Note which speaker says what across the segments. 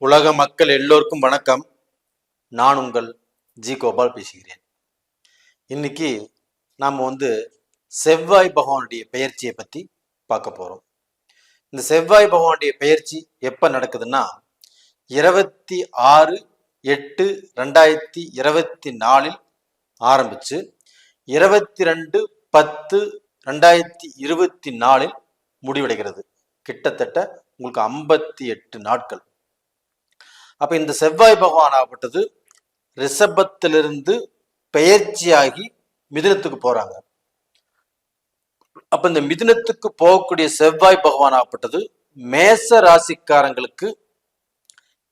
Speaker 1: உலக மக்கள் எல்லோருக்கும் வணக்கம். நான் உங்கள் ஜி கோபால் பேசுகிறேன். இன்னைக்கு நாம் வந்து செவ்வாய் பகவானுடைய பெயர்ச்சியை பற்றி பார்க்க போகிறோம் இந்த செவ்வாய் பகவானுடைய பெயர்ச்சி எப்போ நடக்குதுன்னா இருபத்தி ஆறு எட்டு ரெண்டாயிரத்தி இருபத்தி நாலில் ஆரம்பிச்சு இருபத்தி ரெண்டு பத்து ரெண்டாயிரத்தி இருபத்தி நாலில் முடிவடைகிறது. கிட்டத்தட்ட உங்களுக்கு ஐம்பத்தி எட்டு நாட்கள். அப்ப இந்த செவ்வாய் பகவான் ஆகப்பட்டது ரிஷபத்திலிருந்து பெயர்ச்சியாகி மிதினத்துக்கு போறாங்க. அப்ப இந்த மிதினத்துக்கு போகக்கூடிய செவ்வாய் பகவான் ஆகப்பட்டது மேச ராசிக்காரங்களுக்கு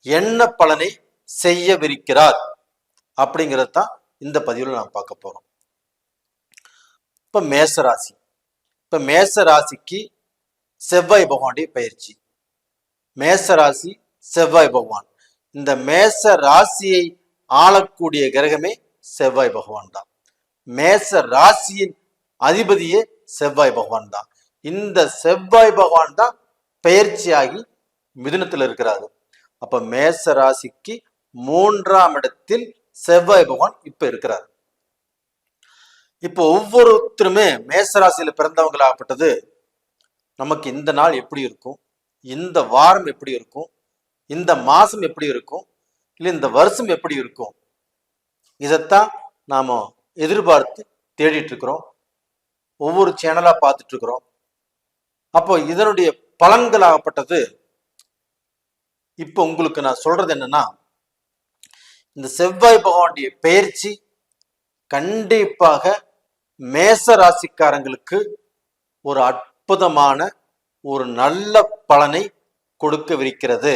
Speaker 1: என்ன பலனை செய்யவிருக்கிறார் அப்படிங்கிறது தான் இந்த பதிவில் நாம் பார்க்க போறோம். இப்ப மேச ராசி. இப்ப மேச ராசிக்கு செவ்வாய் பகவானுடைய பயிற்சி மேச ராசி செவ்வாய் பகவான். இந்த மேச ராசியை ஆளக்கூடிய கிரகமே செவ்வாய் பகவான் தான். மேச ராசியின் அதிபதியே செவ்வாய் பகவான் தான். இந்த செவ்வாய் பகவான் தான் பெயர்ச்சியாகி மிதுனத்தில் இருக்கிறாரு. அப்ப மேச ராசிக்கு மூன்றாம் இடத்தில் செவ்வாய் பகவான் இப்ப இருக்கிறார். இப்போ ஒவ்வொருத்தருமே மேச ராசியில பிறந்தவங்களாகப்பட்டது நமக்கு இந்த நாள் எப்படி இருக்கும்? இந்த வாரம் எப்படி இருக்கும்? இந்த மாதம் எப்படி இருக்கும்? இல்லை இந்த வருஷம் எப்படி இருக்கும்? இதைத்தான் நாம் எதிர்பார்த்து தேடிட்டு இருக்கிறோம். ஒவ்வொரு சேனலாக பார்த்துட்ருக்குறோம் அப்போ இதனுடைய பலன்களாகப்பட்டது. இப்போ உங்களுக்கு நான் சொல்கிறது என்னன்னா இந்த செவ்வாய் பகவானுடைய பயிற்சி கண்டிப்பாக மேச ராசிக்காரங்களுக்கு ஒரு அற்புதமான ஒரு நல்ல பலனை கொடுக்கவிருக்கிறது.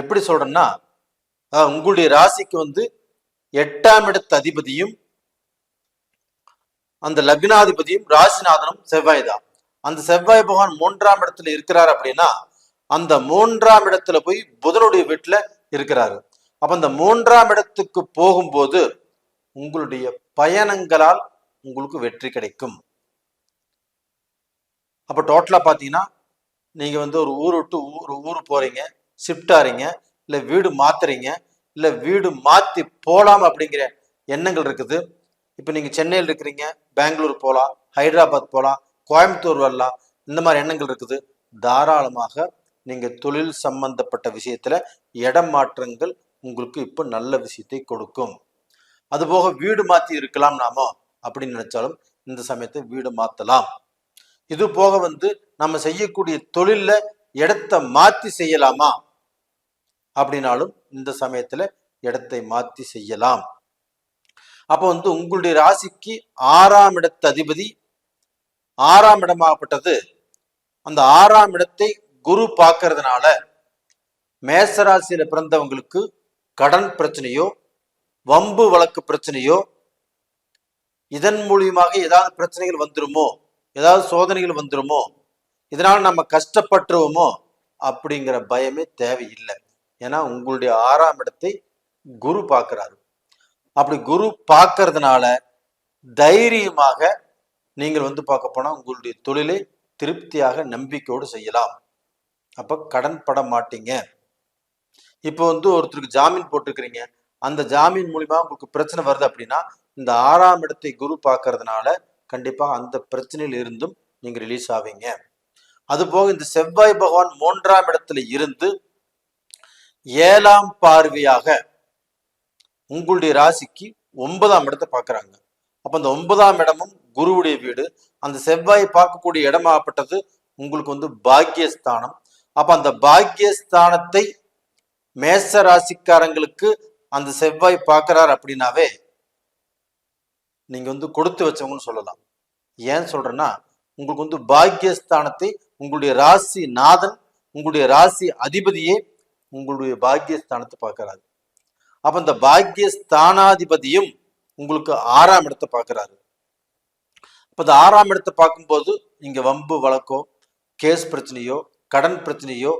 Speaker 1: எப்படி சொல்றேன்னா உங்களுடைய ராசிக்கு வந்து எட்டாம் இடத்து அதிபதியும் அந்த லக்னாதிபதியும் ராசிநாதனும் செவ்வாய் தான். அந்த செவ்வாய் பகவான் மூன்றாம் இடத்துல இருக்கிறார் அப்படின்னா அந்த மூன்றாம் இடத்துல போய் புதனுடைய வீட்டுல இருக்கிறாரு. அப்ப அந்த மூன்றாம் இடத்துக்கு போகும்போது உங்களுடைய பயணங்களால் உங்களுக்கு வெற்றி கிடைக்கும். அப்ப டோட்டலா பாத்தீங்கன்னா நீங்க வந்து ஒரு ஊர் விட்டு ஊர் ஊர் போறீங்க. ஷிஃப்ட் ஆறீங்க இல்லை வீடு மாத்துறீங்க இல்லை வீடு மாற்றி போகலாம் அப்படிங்கிற எண்ணங்கள் இருக்குது. இப்போ நீங்கள் சென்னையில் இருக்கிறீங்க பெங்களூர் போகலாம் ஹைதராபாத் போகலாம் கோயம்புத்தூர் வரலாம் இந்த மாதிரி எண்ணங்கள் இருக்குது. தாராளமாக நீங்கள் தொழில் சம்பந்தப்பட்ட விஷயத்தில் இடம் மாற்றங்கள் உங்களுக்கு இப்போ நல்ல விஷயத்தை கொடுக்கும். அதுபோக வீடு மாற்றி இருக்கலாம் நாம அப்படின்னு நினைச்சாலும் இந்த சமயத்தை வீடு மாற்றலாம் இது போக வந்து நம்ம செய்யக்கூடிய தொழிலில் இடத்தை மாத்தி செய்யலாமா? அப்படின்னாலும் இந்த சமயத்துல இடத்தை மாத்தி செய்யலாம். அப்போ வந்து உங்களுடைய ராசிக்கு ஆறாம் இடத்து அதிபதி ஆறாம் இடமாகப்பட்டது. அந்த ஆறாம் இடத்தை குரு பார்க்கறதுனால மேசராசியில பிறந்தவங்களுக்கு கடன் பிரச்சனையோ வம்பு வழக்கு பிரச்சனையோ இதன் மூலியமாக ஏதாவது பிரச்சனைகள் வந்துருமோ? ஏதாவது சோதனைகள் வந்துருமோ? இதனால் நம்ம கஷ்டப்பட்டுருவோமோ அப்படிங்கிற பயமே தேவையில்லை. ஏன்னா உங்களுடைய ஆறாம் இடத்தை குரு பார்க்குறாரு. அப்படி குரு பார்க்கறதுனால தைரியமாக நீங்கள் வந்து பார்க்க போனால் உங்களுடைய தொழிலை திருப்தியாக நம்பிக்கையோடு செய்யலாம். அப்போ கடன் பட மாட்டீங்க. இப்போ வந்து ஒருத்தருக்கு ஜாமீன் போட்டிருக்கிறீங்க. அந்த ஜாமீன் மூலிமா உங்களுக்கு பிரச்சனை வருது அப்படின்னா இந்த ஆறாம் இடத்தை குரு பார்க்கறதுனால கண்டிப்பாக அந்த பிரச்சனையில் இருந்தும் நீங்கள் ரிலீஸ் ஆவீங்க. அதுபோக இந்த செவ்வாய் பகவான் மூன்றாம் இடத்துல இருந்து ஏழாம் பார்வையாக உங்களுடைய ராசிக்கு ஒன்பதாம் இடத்தை பார்க்குறாங்க. அப்போ அந்த ஒன்பதாம் இடமும் குருவுடைய வீடு. அந்த செவ்வாய் பார்க்கக்கூடிய இடமாகப்பட்டது உங்களுக்கு வந்து பாக்கியஸ்தானம். அப்போ அந்த பாக்கியஸ்தானத்தை மேச ராசிக்காரங்களுக்கு அந்த செவ்வாய் பார்க்குறார் அப்படின்னாவே நீங்கள் வந்து கொடுத்து வச்சவங்கன்னு சொல்லலாம். ஏன் சொல்கிறேன்னா உங்களுக்கு வந்து பாக்கியஸ்தானத்தை உங்களுடைய ராசி நாதன் உங்களுடைய ராசி அதிபதியே உங்களுடைய பாக்கியஸ்தானத்தை பார்க்கறாரு. அப்ப இந்த பாக்கியஸ்தானாதிபதியும் உங்களுக்கு ஆறாம் இடத்தை பார்க்கறாரு. அப்ப இந்த ஆறாம் இடத்தை பார்க்கும்போது இங்க வம்பு வழக்கோ கேஸ் பிரச்சனையோ கடன் பிரச்சனையோ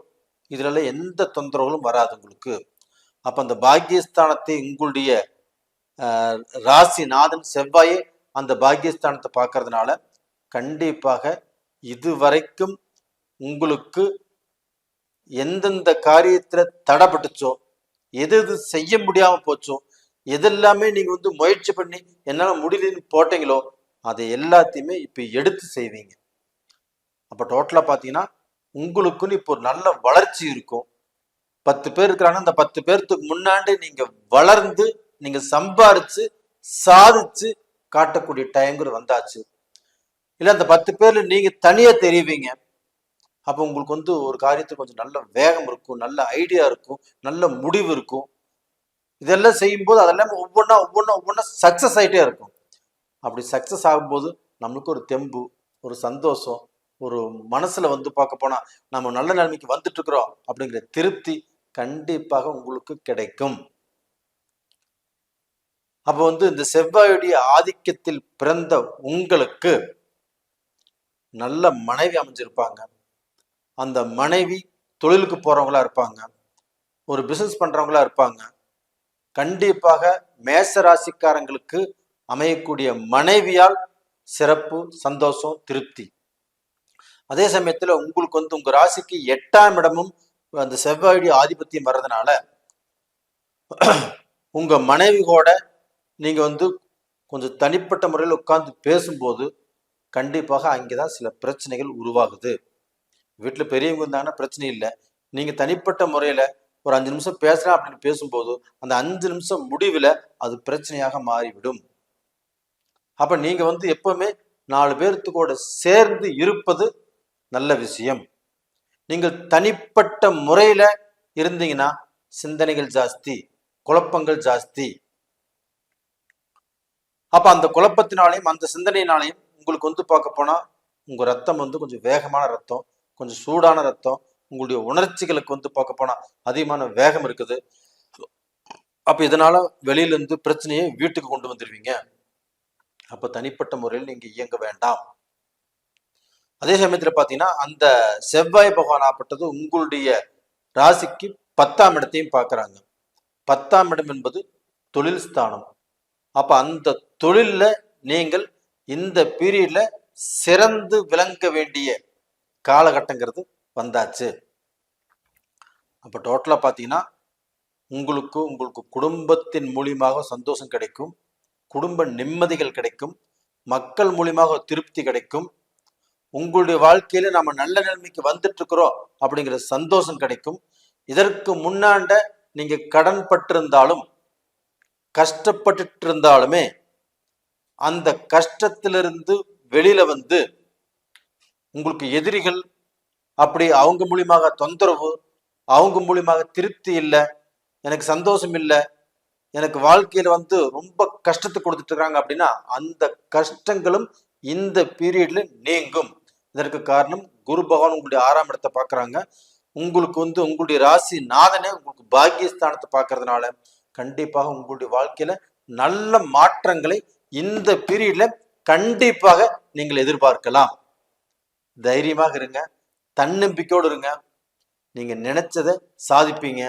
Speaker 1: இதுல எந்த தொந்தரவுகளும் வராது உங்களுக்கு. அப்ப அந்த பாக்கியஸ்தானத்தை உங்களுடைய ராசி நாதன் செவ்வாயே அந்த பாக்கியஸ்தானத்தை பார்க்கறதுனால கண்டிப்பாக இதுவரைக்கும் உங்களுக்கு எந்தெந்த காரியத்தில் தடைப்பட்டுச்சோ எது எது செய்ய முடியாமல் போச்சோ எதெல்லாமே நீங்கள் வந்து முயற்சி பண்ணி என்னால் முடியலன்னு போட்டீங்களோ அதை எல்லாத்தையுமே இப்போ எடுத்து செய்வீங்க. அப்போ டோட்டலா பார்த்தீங்கன்னா உங்களுக்குன்னு இப்போ ஒரு நல்ல வளர்ச்சி இருக்கும். பத்து பேர் இருக்கிறாங்கன்னா அந்த பத்து பேர்த்துக்கு முன்னாடி நீங்கள் வளர்ந்து நீங்கள் சம்பாரித்து சாதிச்சு காட்டக்கூடிய டைம்ங்கிற வந்தாச்சு. இல்லை அந்த பத்து பேர்ல நீங்க தனியா தெரிவிங்க. அப்போ உங்களுக்கு வந்து ஒரு காரியத்துக்கு கொஞ்சம் நல்ல வேகம் இருக்கும் நல்ல ஐடியா இருக்கும் நல்ல முடிவு இருக்கும். இதெல்லாம் செய்யும்போது அதெல்லாம் ஒவ்வொன்றா ஒவ்வொன்றா ஒவ்வொன்றா சக்ஸஸ் ஆகிட்டே இருக்கும். அப்படி சக்ஸஸ் ஆகும்போது நம்மளுக்கு ஒரு தெம்பு ஒரு சந்தோஷம் ஒரு மனசுல வந்து பார்க்க போனா நம்ம நல்ல நிலைமைக்கு வந்துட்டு இருக்கிறோம் அப்படிங்கிற திருப்தி கண்டிப்பாக உங்களுக்கு கிடைக்கும். அப்போ வந்து இந்த செவ்வாயுடைய ஆதிக்கத்தில் பிறந்த உங்களுக்கு நல்ல மனைவி அமைஞ்சிருப்பாங்க. அந்த மனைவி தொழிலுக்கு போறவங்களா இருப்பாங்க. ஒரு பிசினஸ் பண்றவங்களா இருப்பாங்க. கண்டிப்பாக மேச ராசிக்காரங்களுக்கு அமையக்கூடிய மனைவியால் சிறப்பு சந்தோஷம் திருப்தி. அதே சமயத்தில் உங்களுக்கு வந்து உங்க ராசிக்கு எட்டாம் இடமும் அந்த செவ்வாயுடைய ஆதிபத்தியம் வர்றதுனால உங்க மனைவி கூட நீங்க வந்து கொஞ்சம் தனிப்பட்ட முறையில் உட்கார்ந்து பேசும்போது கண்டிப்பாக அங்கேதான் சில பிரச்சனைகள் உருவாகுது. வீட்டில் பெரியவங்க இருந்தாங்கன்னா பிரச்சனை இல்லை. நீங்க தனிப்பட்ட முறையில ஒரு அஞ்சு நிமிஷம் பேசலாம் அப்படின்னு பேசும்போது அந்த அஞ்சு நிமிஷம் முடிவில் அது பிரச்சனையாக மாறிவிடும். அப்ப நீங்க வந்து எப்பவுமே நாலு பேர்த்து கூட சேர்ந்து இருப்பது நல்ல விஷயம். நீங்கள் தனிப்பட்ட முறையில இருந்தீங்கன்னா சிந்தனைகள் ஜாஸ்தி குழப்பங்கள் ஜாஸ்தி. அப்ப அந்த குழப்பத்தினாலையும் அந்த சிந்தனையினாலையும் உங்களுக்கு வந்து பார்க்க போனா உங்க ரத்தம் வந்து கொஞ்சம் வேகமான ரத்தம் கொஞ்சம் சூடான ரத்தம் உங்களுடைய உணர்ச்சிகளுக்கு வந்து பார்க்க போனா அதிகமான வேகம் இருக்குது. அப்ப இதனால வெளியில இருந்து பிரச்சனையை வீட்டுக்கு கொண்டு வந்துடுவீங்க அப்ப தனிப்பட்ட முறையில் நீங்க இயங்க வேண்டாம். அதே சமயத்துல பாத்தீங்கன்னா அந்த செவ்வாய் பகவான் ஆப்பட்டது உங்களுடைய ராசிக்கு பத்தாம் இடத்தையும் பார்க்கறாங்க பத்தாம் இடம் என்பது தொழில் ஸ்தானம். அப்ப அந்த தொழில்ல நீங்கள் இந்த பீரியட்ல சிறந்து விளங்க வேண்டிய காலகட்டங்கிறது வந்தாச்சு. அப்ப டோட்டலா பாத்தீங்கன்னா உங்களுக்கு உங்களுக்கு குடும்பத்தின் மூலியமாக சந்தோஷம் கிடைக்கும் குடும்ப நிம்மதிகள் கிடைக்கும் மக்கள் மூலியமாக திருப்தி கிடைக்கும் உங்களுடைய வாழ்க்கையில நம்ம நல்ல நிலைமைக்கு வந்துட்டு இருக்கிறோம் அப்படிங்கிற சந்தோஷம் கிடைக்கும். இதற்கு முன்னாண்ட நீங்க கடன் பட்டிருந்தாலும் கஷ்டப்பட்டுட்டு இருந்தாலுமே அந்த கஷ்டத்திலிருந்து வெளியில வந்து உங்களுக்கு எதிரிகள் அப்படி அவங்க மூலியமாக தொந்தரவு அவங்க மூலியமாக திருப்தி இல்லை எனக்கு சந்தோஷம் இல்லை எனக்கு வாழ்க்கையில வந்து ரொம்ப கஷ்டத்தை கொடுத்துட்டு இருக்காங்க அப்படின்னா அந்த கஷ்டங்களும் இந்த பீரியட்ல நீங்கும். இதற்கு காரணம் குரு பகவான் உங்களுடைய ஆறாம் இடத்தை பார்க்கறாங்க. உங்களுக்கு வந்து உங்களுடைய ராசி நாதனே உங்களுக்கு பாக்கியஸ்தானத்தை பார்க்கறதுனால கண்டிப்பாக உங்களுடைய வாழ்க்கையில நல்ல மாற்றங்களை இந்த பீரியட்ல கண்டிப்பாக நீங்கள் எதிர்பார்க்கலாம். தைரியமாக இருங்க. தன்னம்பிக்கையோடு இருங்க. நீங்க நினைச்சதை சாதிப்பீங்க.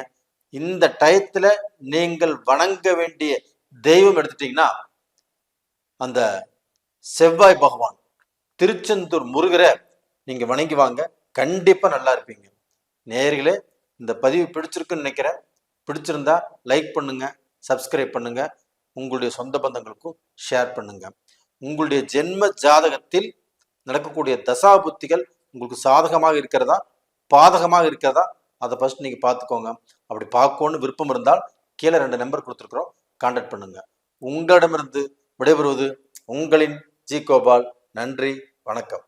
Speaker 1: இந்த டயத்துல நீங்கள் வணங்க வேண்டிய தெய்வம் எடுத்துட்டீங்கன்னா அந்த செவ்வாய் பகவான் திருச்செந்தூர் முருகரை நீங்க வணங்கி வாங்க. கண்டிப்பா நல்லா இருப்பீங்க. நேர்களே இந்த பதிவு பிடிச்சிருக்குன்னு நினைக்கிறேன். பிடிச்சிருந்தா லைக் பண்ணுங்க சப்ஸ்கிரைப் பண்ணுங்க. உங்களுடைய சொந்த பந்தங்களுக்கும் ஷேர் பண்ணுங்க. உங்களுடைய ஜென்ம ஜாதகத்தில் நடக்கக்கூடிய தசா புத்திகள் உங்களுக்கு சாதகமாக இருக்கிறதா? பாதகமாக இருக்கிறதா? அதை ஃபர்ஸ்ட் நீங்கள் பார்த்துக்கோங்க. அப்படி பார்க்கணும்னு விருப்பம் இருந்தால் கீழே ரெண்டு நம்பர் கொடுத்துருக்குறோம். கான்டாக்ட் பண்ணுங்க. உங்களிடமிருந்து விடைபெறுவது உங்களின் ஜி கோபால். நன்றி. வணக்கம்.